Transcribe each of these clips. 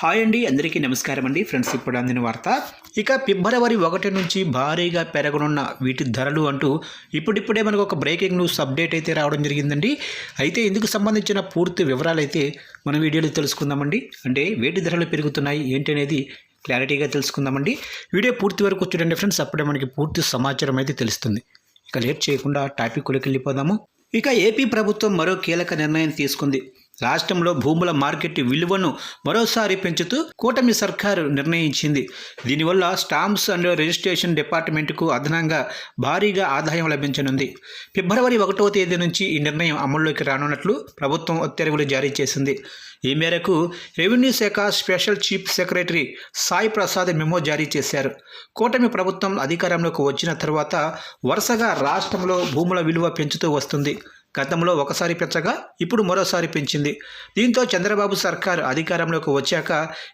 Hi అండి అందరికీ నమస్కారం అండి. ఫ్రెండ్స్ ఇప్పుడు అందిన వార్త. ఇక ఫిబ్రవరి ఒకటి నుంచి భారీగా పెరగనున్న వీటి ధరలు అంటూ ఇప్పుడిప్పుడే మనకు ఒక బ్రేకింగ్ న్యూస్ అప్డేట్ అయితే రావడం జరిగిందండి. అయితే ఇందుకు సంబంధించిన పూర్తి వివరాలు అయితే మన వీడియోలో తెలుసుకుందామండి. అంటే వేటి ధరలు పెరుగుతున్నాయి ఏంటి అనేది క్లారిటీగా తెలుసుకుందామండి. వీడియో పూర్తి వరకు చూడండి ఫ్రెండ్స్ అప్పుడే మనకి పూర్తి సమాచారం అయితే తెలుస్తుంది. ఇక లేట్ చేయకుండా టాపిక్లోకి వెళ్ళిపోదాము ఇక ఏపీ ప్రభుత్వం మరో కీలక నిర్ణయం తీసుకుంది. రాష్ట్రంలో భూముల మార్కెట్ విలువను మరోసారి పెంచుతూ కూటమి సర్కారు నిర్ణయించింది. దీనివల్ల స్టాంప్స్ అండ్ రిజిస్ట్రేషన్ డిపార్ట్మెంట్కు అదనంగా భారీగా ఆదాయం లభించనుంది. ఫిబ్రవరి ఒకటవ తేదీ నుంచి ఈ నిర్ణయం అమల్లోకి రానున్నట్లు ప్రభుత్వం ఉత్తర్వులు జారీ చేసింది. ఈ మేరకు రెవెన్యూ శాఖ special chief secretary Sai Prasad memo జారీ చేశారు. కూటమి ప్రభుత్వం అధికారంలోకి వచ్చిన తర్వాత వరుసగా రాష్ట్రంలో భూముల విలువ పెంచుతూ వస్తుంది. గతంలో ఒకసారి పెంచగా ఇప్పుడు మరోసారి పెంచింది. దీంతో చంద్రబాబు సర్కార్ అధికారంలోకి వచ్చాక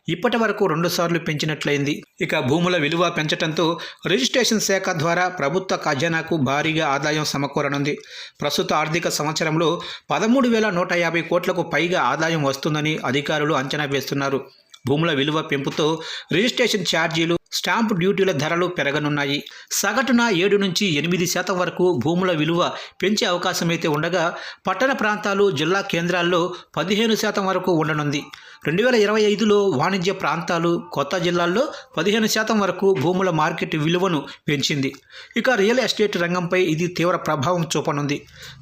ఇప్పటి వరకు రెండుసార్లు పెంచినట్లయింది. ఇక భూముల విలువ పెంచడంతో రిజిస్ట్రేషన్ శాఖ ద్వారా ప్రభుత్వ ఖజానాకు భారీగా ఆదాయం సమకూరనుంది. ప్రస్తుత ఆర్థిక సంవత్సరంలో పదమూడు వేల నూట యాభై కోట్లకు పైగా ఆదాయం వస్తుందని అధికారులు అంచనా వేస్తున్నారు. భూముల విలువ పెంపుతో రిజిస్ట్రేషన్ ఛార్జీలు స్టాంప్ డ్యూటీల ధరలు పెరగనున్నాయి. సగటున ఏడు నుంచి ఎనిమిది శాతం వరకు భూముల విలువ పెంచే అవకాశమైతే ఉండగా పట్టణ ప్రాంతాలు జిల్లా కేంద్రాల్లో పదిహేను శాతం వరకు ఉండనుంది. రెండు వేల ఇరవై ఐదులో వాణిజ్య ప్రాంతాలు కొత్త జిల్లాల్లో పదిహేను శాతం వరకు భూముల మార్కెట్ విలువను పెంచింది. ఇక రియల్ ఎస్టేట్ రంగంపై ఇది తీవ్ర ప్రభావం చూపనుంది.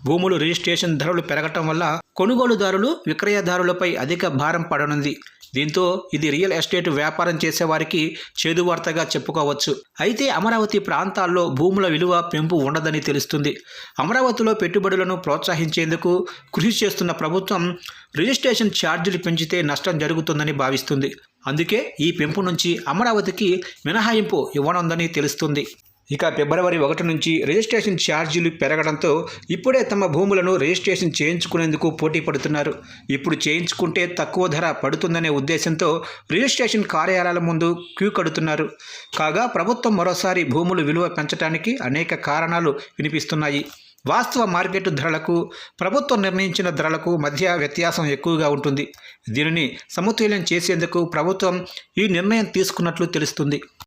భూములు రిజిస్ట్రేషన్ ధరలు పెరగటం వల్ల కొనుగోలుదారులు విక్రయదారులపై అధిక భారం పడనుంది. దీంతో ఇది రియల్ ఎస్టేట్ వ్యాపారం చేసేవారికి చేదువార్త వార్తగా చెప్పుకోవచ్చు. అయితే అమరావతి ప్రాంతాల్లో భూముల విలువ పెంపు ఉండదని తెలుస్తుంది. అమరావతిలో పెట్టుబడులను ప్రోత్సహించేందుకు కృషి చేస్తున్న ప్రభుత్వం రిజిస్ట్రేషన్ ఛార్జీలు పెంచితే నష్టం జరుగుతుందని భావిస్తుంది. అందుకే ఈ పెంపు నుంచి అమరావతికి మినహాయింపు ఇవ్వనుందని తెలుస్తుంది. ఇక ఫిబ్రవరి ఒకటి నుంచి రిజిస్ట్రేషన్ ఛార్జీలు పెరగడంతో ఇప్పుడే తమ భూములను రిజిస్ట్రేషన్ చేయించుకునేందుకు పోటీ పడుతున్నారు. ఇప్పుడు చేయించుకుంటే తక్కువ ధర పడుతుందనే ఉద్దేశంతో రిజిస్ట్రేషన్ కార్యాలయాల ముందు క్యూ కడుతున్నారు. కాగా ప్రభుత్వం మరోసారి భూములు విలువ పెంచడానికి అనేక కారణాలు వినిపిస్తున్నాయి. వాస్తవ మార్కెట్ ధరలకు ప్రభుత్వం నిర్ణయించిన ధరలకు మధ్య వ్యత్యాసం ఎక్కువగా ఉంటుంది. దీనిని సమతుల్యం చేసేందుకు ప్రభుత్వం ఈ నిర్ణయం తీసుకున్నట్లు తెలుస్తుంది.